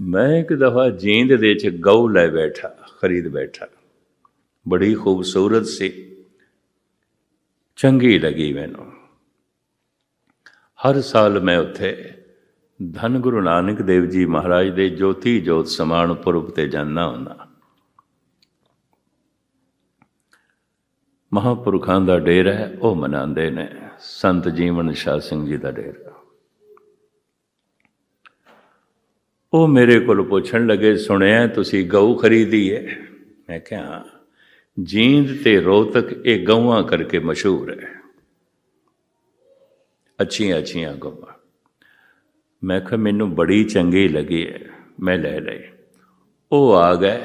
ਮੈਂ ਇੱਕ ਦਫਾ ਜੀਂਦ ਦੇ ਚ ਗਊ ਲੈ ਬੈਠਾ, ਖਰੀਦ ਬੈਠਾ। ਬੜੀ ਖੂਬਸੂਰਤ ਸੀ। ਚੰਗੀ ਲੱਗੀ ਮੈਨੂੰ। ਹਰ ਸਾਲ ਮੈਂ ਉੱਥੇ ਧੰਨ ਗੁਰੂ ਨਾਨਕ ਦੇਵ ਜੀ ਮਹਾਰਾਜ ਦੇ ਜੋਤੀ ਜੋਤ ਸਮਾਨ ਪੁਰਬ ਤੇ ਜਾਂਦਾ ਹੁੰਦਾ। ਮਹਾਪੁਰਖਾਂ ਦਾ ਡੇਰਾ ਹੈ, ਉਹ ਮਨਾਉਂਦੇ ਨੇ। ਸੰਤ ਜੀਵਨ ਸ਼ਾਹ ਸਿੰਘ ਜੀ ਦਾ ਡੇਰਾ। ਉਹ ਮੇਰੇ ਕੋਲ ਪੁੱਛਣ ਲੱਗੇ, ਸੁਣਿਆ ਤੁਸੀਂ ਗਊ ਖਰੀਦੀ ਹੈ ਮੈਂ ਕਿਹਾ ਹਾਂ। ਜੀਂਦ ਤੇ ਰੋਹਤਕ ਇਹ ਗਊਆਂ ਕਰਕੇ ਮਸ਼ਹੂਰ ਹੈ। ਅੱਛੀਆਂ ਅੱਛੀਆਂ ਗਊਆਂ। ਮੈਂ ਕਿਹਾ, ਮੈਨੂੰ ਬੜੀ ਚੰਗੀ ਲੱਗੀ ਹੈ, ਮੈਂ ਲੈ ਲਈ। ਉਹ ਆ ਗਏ,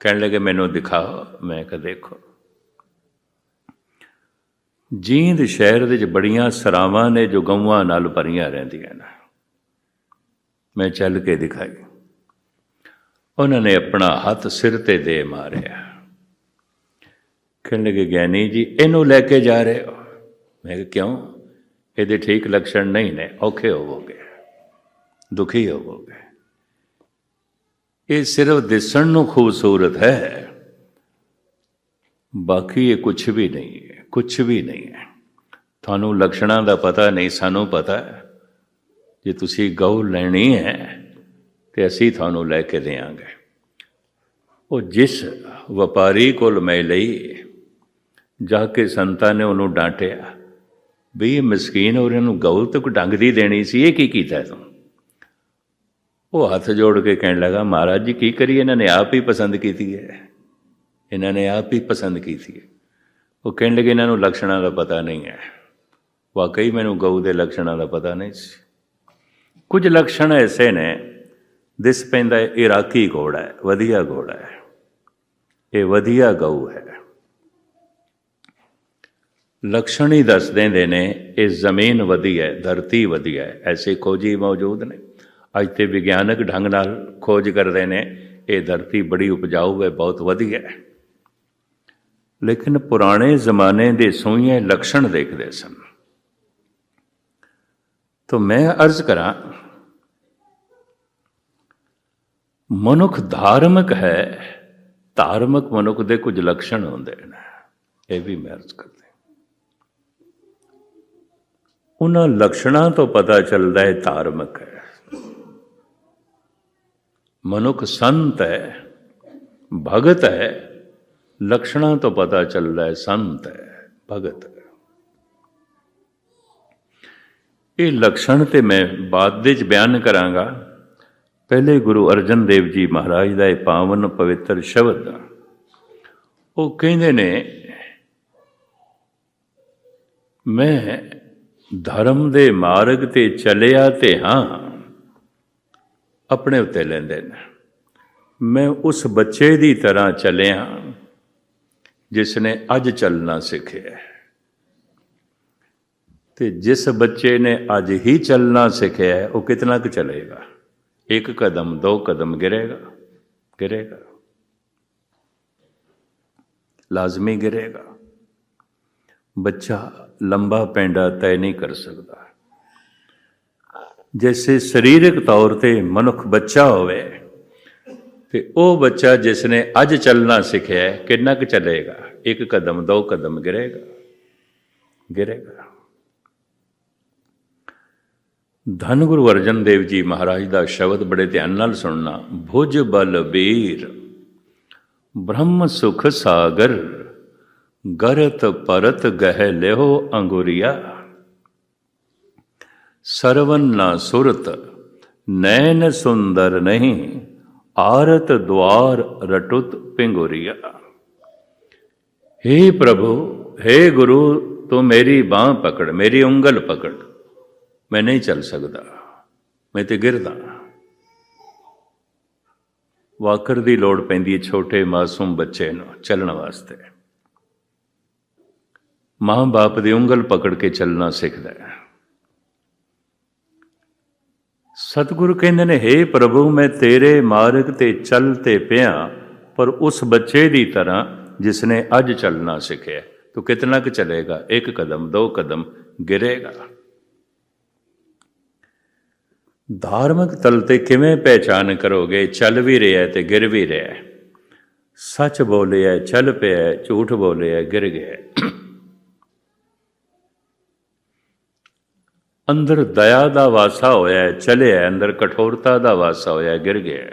ਕਹਿਣ ਲੱਗੇ, ਮੈਨੂੰ ਦਿਖਾਓ। ਮੈਂ ਕਿਹਾ, ਦੇਖੋ। ਜੀਂਦ ਸ਼ਹਿਰ ਦੇ ਵਿੱਚ ਬੜੀਆਂ ਸਰਾਵਾਂ ਨੇ ਜੋ ਗਊਆਂ ਨਾਲ ਭਰੀਆਂ ਰਹਿੰਦੀਆਂ ਨੇ। ਮੈਂ ਚੱਲ ਕੇ ਦਿਖਾਈ। ਉਹਨਾਂ ਨੇ ਆਪਣਾ ਹੱਥ ਸਿਰ ਤੇ ਦੇ ਮਾਰਿਆ। ਕਹਿਣ ਲੱਗੇ ਗਿਆਨੀ ਜੀ, ਇਹਨੂੰ ਲੈ ਕੇ ਜਾ ਰਹੇ ਹੋ? ਮੈਂ ਕਿਹਾ, ਕਿਉਂ? ਇਹਦੇ ਠੀਕ ਲੱਛਣ ਨਹੀਂ ਨੇ, ਔਖੇ ਹੋਵੋਗੇ ਦੁਖੀ ਹੋਵੋਗੇ ਇਹ ਸਿਰਫ ਦਿਸਣ ਨੂੰ ਖੂਬਸੂਰਤ ਹੈ। ਬਾਕੀ ਇਹ ਕੁਝ ਵੀ ਨਹੀਂ ਹੈ ਕੁਝ ਵੀ ਨਹੀਂ ਹੈ। ਤੁਹਾਨੂੰ ਲੱਛਣਾਂ ਦਾ ਪਤਾ ਨਹੀਂ, ਸਾਨੂੰ ਪਤਾ ਹੈ। ਜੇ ਤੁਸੀਂ ਗਊ ਲੈਣੀ ਹੈ, ਤੇ ਅਸੀਂ ਤੁਹਾਨੂੰ ਲੈ ਕੇ ਦੇਵਾਂਗੇ। ਉਹ ਜਿਸ ਵਪਾਰੀ ਕੋਲ ਮੈਂ ਲਈ, ਜਾ ਕੇ ਸੰਤਾਂ ਨੇ ਉਹਨੂੰ ਡਾਂਟਿਆ, ਵੀ ਇਹ ਮਸਕੀਨ ਔਰ ਇਹਨੂੰ ਗਊ ਤੱਕ ਡੰਗਦੀ ਦੇਣੀ ਸੀ, ਇਹ ਕੀ ਕੀਤਾ ਤੂੰ? ਉਹ ਹੱਥ ਜੋੜ ਕੇ ਕਹਿਣ ਲੱਗਾ, ਮਹਾਰਾਜ ਜੀ, ਕੀ ਕਰੀਏ? ਇਹਨਾਂ ਨੇ ਆਪ ਹੀ ਪਸੰਦ ਕੀਤੀ ਹੈ। ਇਹਨਾਂ ਨੇ ਆਪ ਹੀ ਪਸੰਦ ਕੀਤੀ ਹੈ। ਉਹ ਕਹਿਣ ਲੱਗੇ, ਇਹਨਾਂ ਨੂੰ ਲੱਛਣਾਂ ਦਾ ਪਤਾ ਨਹੀਂ ਹੈ। ਵਾਕਈ ਮੈਨੂੰ ਗਊ ਦੇ ਲੱਛਣਾਂ ਦਾ ਪਤਾ ਨਹੀਂ ਸੀ। ਕੁਝ ਲੱਛਣ ਐਸੇ ਨੇ, ਦਿਸ ਪੈਂਦਾ ਹੈ ਇਰਾਕੀ ਘੋੜਾ ਹੈ, ਵਧੀਆ ਘੋੜਾ ਹੈ। ਇਹ ਵਧੀਆ ਗਊ ਹੈ। ਲਕਸ਼ਣ ਹੀ ਦੱਸ ਦਿੰਦੇ ਨੇ, ਇਹ ਜ਼ਮੀਨ ਵਧੀਆ ਹੈ, ਧਰਤੀ ਵਧੀਆ ਹੈ, ਐਸੇ ਖੋਜੀ ਮੌਜੂਦ ਨੇ। ਅੱਜ ਤੇ ਵਿਗਿਆਨਕ ਢੰਗ ਨਾਲ ਖੋਜ ਕਰਦੇ ਨੇ, ਇਹ ਧਰਤੀ ਬੜੀ ਉਪਜਾਊ ਹੈ, ਬਹੁਤ ਵਧੀਆ ਹੈ। ਲੇਕਿਨ ਪੁਰਾਣੇ ਜ਼ਮਾਨੇ ਦੇ ਸੋਈਏ ਲਕਸ਼ਣ ਦੇਖਦੇ ਸਨ। ਤੋ ਮੈਂ ਅਰਜ਼ ਕਰਾਂ ਮਨੁੱਖ ਧਾਰਮਿਕ ਹੈ ਧਾਰਮਿਕ ਮਨੁੱਖ ਦੇ ਕੁਝ ਲਕਸ਼ਣ ਹੁੰਦੇ ਨੇ ਇਹ ਵੀ ਮੈਂ ਅਰਜ਼ ਕਰਦਾ ਉਹਨਾਂ ਲਕਸ਼ਣਾਂ ਤੋਂ ਪਤਾ ਚੱਲਦਾ ਹੈ ਧਾਰਮਿਕ ਹੈ ਮਨੁੱਖ ਸੰਤ ਹੈ ਭਗਤ ਹੈ ਲਕਸ਼ਣਾਂ ਤੋਂ ਪਤਾ ਚੱਲਦਾ ਹੈ ਸੰਤ ਹੈ ਭਗਤ ਹੈ ਇਹ ਲਕਸ਼ਣ ਤੇ ਮੈਂ ਬਾਅਦ ਦੇ ਵਿੱਚ ਬਿਆਨ ਕਰਾਂਗਾ। ਪਹਿਲੇ ਗੁਰੂ ਅਰਜਨ ਦੇਵ ਜੀ ਮਹਾਰਾਜ ਦਾ ਇਹ ਪਾਵਨ ਪਵਿੱਤਰ ਸ਼ਬਦ ਉਹ ਕਹਿੰਦੇ ਨੇ, ਮੈਂ ਧਰਮ ਦੇ ਮਾਰਗ ਤੇ ਚੱਲਿਆ ਤੇ ਹਾਂ, ਆਪਣੇ ਉੱਤੇ ਲੈਂਦੇ ਨੇ। ਮੈਂ ਉਸ ਬੱਚੇ ਦੀ ਤਰ੍ਹਾਂ ਚੱਲਿਆ, ਜਿਸ ਨੇ ਅੱਜ ਚੱਲਣਾ ਸਿੱਖਿਆ ਤੇ ਜਿਸ ਬੱਚੇ ਨੇ ਅੱਜ ਹੀ ਚੱਲਣਾ ਸਿੱਖਿਆ ਹੈ, ਉਹ ਕਿਤਨਾ ਕੁ ਚਲੇਗਾ ਇੱਕ ਕਦਮ ਦੋ ਕਦਮ ਗਿਰੇਗਾ ਗਿਰੇਗਾ ਲਾਜ਼ਮੀ ਗਿਰੇਗਾ ਬੱਚਾ ਲੰਬਾ ਪੈਂਡਾ ਤੈਅ ਨਹੀਂ ਕਰ ਸਕਦਾ ਜੈਸੇ ਸਰੀਰਕ ਤੌਰ ਤੇ ਮਨੁੱਖ ਬੱਚਾ ਹੋਵੇ ਤੇ ਉਹ ਬੱਚਾ ਜਿਸ ਨੇ ਅੱਜ ਚੱਲਣਾ ਸਿੱਖਿਆ ਹੈ, ਕਿੰਨਾ ਕੁ ਚੱਲੇਗਾ ਇੱਕ ਕਦਮ ਦੋ ਕਦਮ ਗਿਰੇਗਾ ਗਿਰੇਗਾ ਧੰਨ ਗੁਰੂ ਅਰਜਨ ਦੇਵ ਜੀ ਮਹਾਰਾਜ ਦਾ ਸ਼ਬਦ ਬੜੇ ਧਿਆਨ ਨਾਲ ਸੁਣਨਾ। ਭੁਜ ਬਲ ਬੀਰ ਬ੍ਰਹਮ ਸੁਖ ਸਾਗਰ, ਗਰਤ ਪਰਤ ਗਹਿ ਲਿਓ ਅੰਗੁਰੀਆ। ਸਰਵਨ ਨਾ ਸੁਰਤ, ਨੈਣ ਸੁੰਦਰ ਨਹੀਂ, ਆਰਤ ਦਵਾਰ ਰਟੁਤ ਪਿੰਗੁਰੀਆ। हे ਪ੍ਰਭੂ हे ਗੁਰੂ, ਤੂੰ ਮੇਰੀ ਬਾਹ ਪਕੜ, ਮੇਰੀ ਉਂਗਲ ਪਕੜ। ਮੈਂ ਨਹੀਂ ਚੱਲ ਸਕਦਾ, ਮੈਂ ਤੇ ਗਿਰਦਾ। ਵਾਕਰ ਦੀ ਲੋੜ ਪੈਂਦੀ ਹੈ ਛੋਟੇ ਮਾਸੂਮ ਬੱਚੇ ਨੂੰ ਚੱਲਣ ਵਾਸਤੇ। ਮਾਂ-ਬਾਪ ਦੀ ਉਂਗਲ ਪਕੜ ਕੇ ਚੱਲਣਾ ਸਿੱਖਦਾ ਹੈ। ਸਤਿਗੁਰੂ ਕਹਿੰਦੇ ਨੇ हे ਪ੍ਰਭੂ, ਮੈਂ ਤੇਰੇ ਮਾਰਗ ਤੇ ਚੱਲ ਤੇ ਪਿਆ, ਪਰ ਉਸ ਬੱਚੇ ਦੀ ਤਰ੍ਹਾਂ ਜਿਸ ਨੇ ਅੱਜ ਚੱਲਣਾ ਸਿੱਖਿਆ, ਤੂੰ ਕਿਤਨਾ ਕੁ ਚਲੇਗਾ? ਇੱਕ ਕਦਮ, ਦੋ ਕਦਮ ਗਿਰੇਗਾ। ਧਾਰਮਿਕ ਤਲ ਤੇ ਕਿਵੇਂ ਪਹਿਚਾਨ ਕਰੋਗੇ? ਚੱਲ ਵੀ ਰਿਹਾ ਤੇ ਗਿਰ ਵੀ ਰਿਹਾ ਸੱਚ ਬੋਲਿਆ ਚੱਲ ਪਿਆ ਝੂਠ ਬੋਲਿਆ ਗਿਰ ਗਿਆ ਅੰਦਰ ਦਇਆ ਦਾ ਵਾਸਾ ਹੋਇਆ ਚਲਿਆ ਅੰਦਰ ਕਠੋਰਤਾ ਦਾ ਵਾਸਾ ਹੋਇਆ ਗਿਰ ਗਿਆ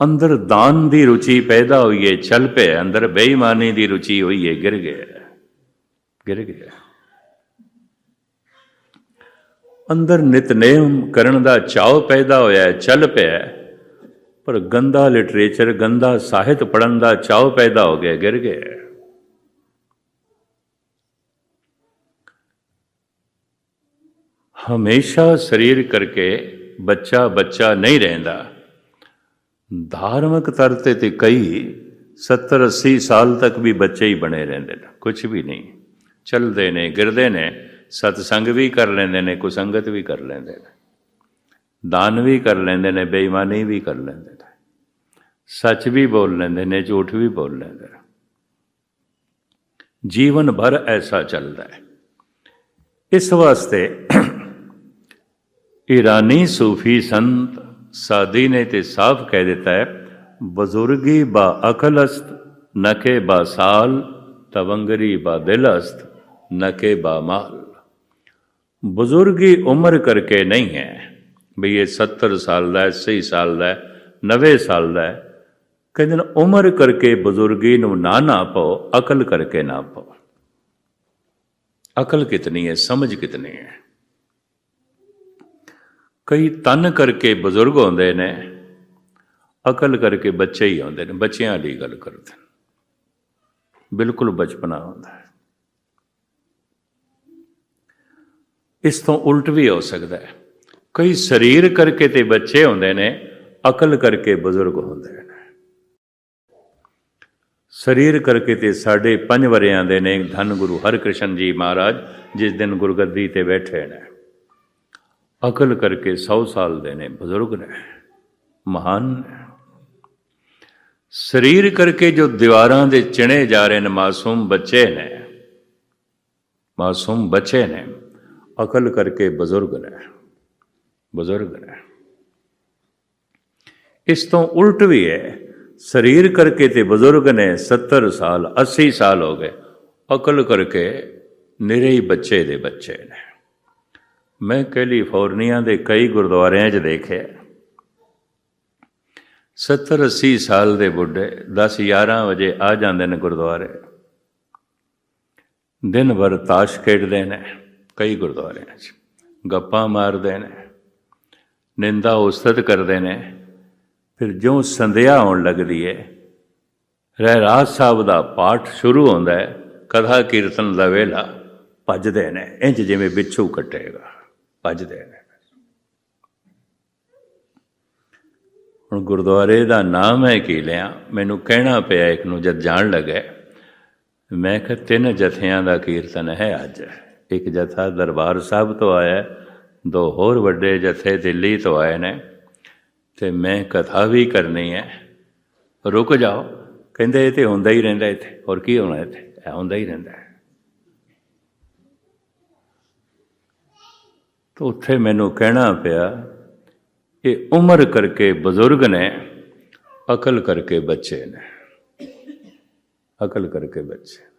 ਅੰਦਰ ਦਾਨ ਦੀ ਰੁਚੀ ਪੈਦਾ ਹੋਈ ਹੈ ਚੱਲ ਪਿਆ ਅੰਦਰ ਬੇਈਮਾਨੀ ਦੀ ਰੁਚੀ ਹੋਈ ਹੈ, ਗਿਰ ਗਿਆ ਗਿਰ ਗਿਆ ਅੰਦਰ ਨਿਤਨੇਮ ਕਰਨ ਦਾ ਚਾਅ ਪੈਦਾ ਹੋਇਆ ਹੈ ਚੱਲ ਪਿਆ। ਪਰ ਗੰਦਾ ਲਿਟਰੇਚਰ, ਗੰਦਾ ਸਾਹਿਤ ਪੜਨ ਦਾ ਚਾਅ ਪੈਦਾ ਹੋ ਗਿਆ, ਗਿਰ ਗਿਆ। ਹਮੇਸ਼ਾ ਸਰੀਰ ਕਰਕੇ ਬੱਚਾ ਬੱਚਾ ਨਹੀਂ ਰਹਿੰਦਾ। ਧਾਰਮਿਕ ਤਰ ਤੇ ਤੇ ਕਈ 70 80 ਸਾਲ ਤੱਕ ਵੀ ਬੱਚੇ ਹੀ ਬਣੇ ਰਹਿੰਦੇ ਨੇ ਕੁਝ ਵੀ ਨਹੀਂ। ਚੱਲਦੇ ਨੇ, ਗਿਰਦੇ ਨੇ। ਸਤਸੰਗ ਵੀ ਕਰ ਲੈਂਦੇ ਨੇ ਕੁਸੰਗਤ ਵੀ ਕਰ ਲੈਂਦੇ ਨੇ। ਦਾਨ ਵੀ ਕਰ ਲੈਂਦੇ ਨੇ, ਬੇਈਮਾਨੀ ਵੀ ਕਰ ਲੈਂਦੇ ਨੇ। ਸੱਚ ਵੀ ਬੋਲ ਲੈਂਦੇ ਨੇ, ਝੂਠ ਵੀ ਬੋਲ ਲੈਂਦੇ ਨੇ। ਜੀਵਨ ਭਰ ਐਸਾ ਚੱਲਦਾ ਹੈ। ਇਸ ਵਾਸਤੇ ਈਰਾਨੀ ਸੂਫੀ ਸੰਤ ਸਾਦੀ ਨੇ ਤੇ ਸਾਫ਼ ਕਹਿ ਦਿੱਤਾ ਹੈ, ਬਜ਼ੁਰਗੀ ਬਾ ਅਕਲ ਅਸਤ ਨਕੇ ਬਾ ਸਾਲ, ਤਵੰਗਰੀ ਬਾ ਦਿਲ ਅਸਤ ਨਕੇ ਬਾ ਮਾਲ। ਬਜ਼ੁਰਗੀ ਉਮਰ ਕਰਕੇ ਨਹੀਂ ਹੈ। ਬਈ ਇਹ 70 ਸਾਲ ਦਾ ਹੈ 80 ਸਾਲ ਦਾ ਹੈ 90 ਸਾਲ ਦਾ ਹੈ। ਕਹਿੰਦੇ ਨੇ, ਉਮਰ ਕਰਕੇ ਬਜ਼ੁਰਗੀ ਨੂੰ ਨਾ ਨਾ ਪਾਓ, ਅਕਲ ਕਰਕੇ ਨਾ ਪਾਓ। ਅਕਲ ਕਿਤਨੀ ਹੈ, ਸਮਝ ਕਿਤਨੀ ਹੈ। ਕਈ ਤਨ ਕਰਕੇ ਬਜ਼ੁਰਗ ਹੁੰਦੇ ਨੇ, ਅਕਲ ਕਰਕੇ ਬੱਚੇ ਹੀ ਹੁੰਦੇ ਨੇ, ਬੱਚਿਆਂ ਦੀ ਗੱਲ ਕਰਦੇ ਨੇ। ਬਿਲਕੁਲ ਬਚਪਨਾ ਹੁੰਦਾ ਹੈ। ਇਸ ਤੋਂ ਉਲਟ ਵੀ ਹੋ ਸਕਦਾ ਹੈ। ਕਈ ਸਰੀਰ ਕਰਕੇ ਤੇ ਬੱਚੇ ਹੁੰਦੇ ਨੇ, ਅਕਲ ਕਰਕੇ ਬਜ਼ੁਰਗ ਹੁੰਦੇ ਨੇ। ਸਰੀਰ ਕਰਕੇ ਤੇ ਸਾਡੇ ਪੰਜ ਵਰਿਆਂ ਦੇ ਨੇ ਧੰਨ ਗੁਰੂ ਹਰਕ੍ਰਿਸ਼ਨ ਜੀ ਮਹਾਰਾਜ, ਜਿਸ ਦਿਨ ਗੁਰਗੱਦੀ ਤੇ ਬੈਠੇ ਨੇ। ਅਕਲ ਕਰਕੇ 100 ਸਾਲ ਦੇ ਨੇ ਬਜ਼ੁਰਗ ਨੇ, ਮਹਾਨ ਨੇ। ਸਰੀਰ ਕਰਕੇ ਜੋ ਦੀਵਾਰਾਂ ਦੇ ਚਿਣੇ ਜਾ ਰਹੇ ਨੇ, ਮਾਸੂਮ ਬੱਚੇ ਨੇ, ਮਾਸੂਮ ਬੱਚੇ ਨੇ। ਅਕਲ ਕਰਕੇ ਬਜ਼ੁਰਗ ਨੇ ਬਜ਼ੁਰਗ ਨੇ ਇਸ ਤੋਂ ਉਲਟ ਵੀ ਹੈ, ਸਰੀਰ ਕਰਕੇ ਤੇ ਬਜ਼ੁਰਗ ਨੇ 70 ਸਾਲ 80 ਸਾਲ ਹੋ ਗਏ। ਅਕਲ ਕਰਕੇ ਨਿਰੇ ਹੀ ਬੱਚੇ ਦੇ ਬੱਚੇ ਨੇ। ਮੈਂ ਕੈਲੀਫੋਰਨੀਆ ਦੇ ਕਈ ਗੁਰਦੁਆਰਿਆਂ 'ਚ ਦੇਖਿਆ। 70 80 ਸਾਲ ਦੇ ਬੁੱਢੇ 10 11 ਵਜੇ ਆ ਜਾਂਦੇ ਨੇ ਗੁਰਦੁਆਰੇ। ਦਿਨ ਭਰ ਤਾਸ਼ ਖੇਡਦੇ ਨੇ। ਕਈ ਗੁਰਦੁਆਰਿਆਂ 'ਚ ਗੱਪਾਂ ਮਾਰਦੇ ਨੇ, ਨਿੰਦਾ ਉਸਤਤ ਕਰਦੇ ਨੇ, ਫਿਰ ਜਿਉਂ ਸੰਧਿਆ ਆਉਣ ਲੱਗਦੀ ਹੈ ਰਹਿਰਾਜ ਸਾਹਿਬ ਦਾ ਪਾਠ ਸ਼ੁਰੂ ਹੁੰਦਾ ਹੈ ਕਥਾ ਕੀਰਤਨ ਦਾ ਵੇਲਾ ਭੱਜਦੇ ਨੇ ਇੰਜ ਜਿਵੇਂ ਬਿੱਛੂ ਕੱਟੇਗਾ, ਭੱਜਦੇ ਨੇ। ਹੁਣ ਗੁਰਦੁਆਰੇ ਦਾ ਨਾਮ ਹੈ ਕੀ ਲਿਆ, ਮੈਨੂੰ ਕਹਿਣਾ ਪਿਆ ਇੱਕ ਨੂੰ ਜਦ ਜਾਣ ਲੱਗਾ, ਮੈਂ ਕਿਹਾ ਤਿੰਨ ਜਥਿਆਂ ਦਾ ਕੀਰਤਨ ਹੈ ਅੱਜ। ਇੱਕ ਜਥਾ ਦਰਬਾਰ ਸਾਹਿਬ ਤੋਂ ਆਇਆ ਦੋ ਹੋਰ ਵੱਡੇ ਜਥੇ ਦਿੱਲੀ ਤੋਂ ਆਏ ਨੇ, ਤੇ ਮੈਂ ਕਥਾ ਵੀ ਕਰਨੀ ਹੈ। ਰੁਕ ਜਾਓ, ਕਹਿੰਦੇ ਇਹ ਤੇ ਹੁੰਦਾ ਹੀ ਰਹਿੰਦਾ ਇੱਥੇ, ਹੋਰ ਕੀ ਹੋਣਾ ਇੱਥੇ? ਇਹ ਹੁੰਦਾ ਹੀ ਰਹਿੰਦਾ ਤਾਂ ਉੱਥੇ ਮੈਨੂੰ ਕਹਿਣਾ ਪਿਆ ਇਹ ਉਮਰ ਕਰਕੇ ਬਜ਼ੁਰਗ ਨੇ, ਅਕਲ ਕਰਕੇ ਬੱਚੇ ਨੇ। ਅਕਲ ਕਰਕੇ ਬੱਚੇ।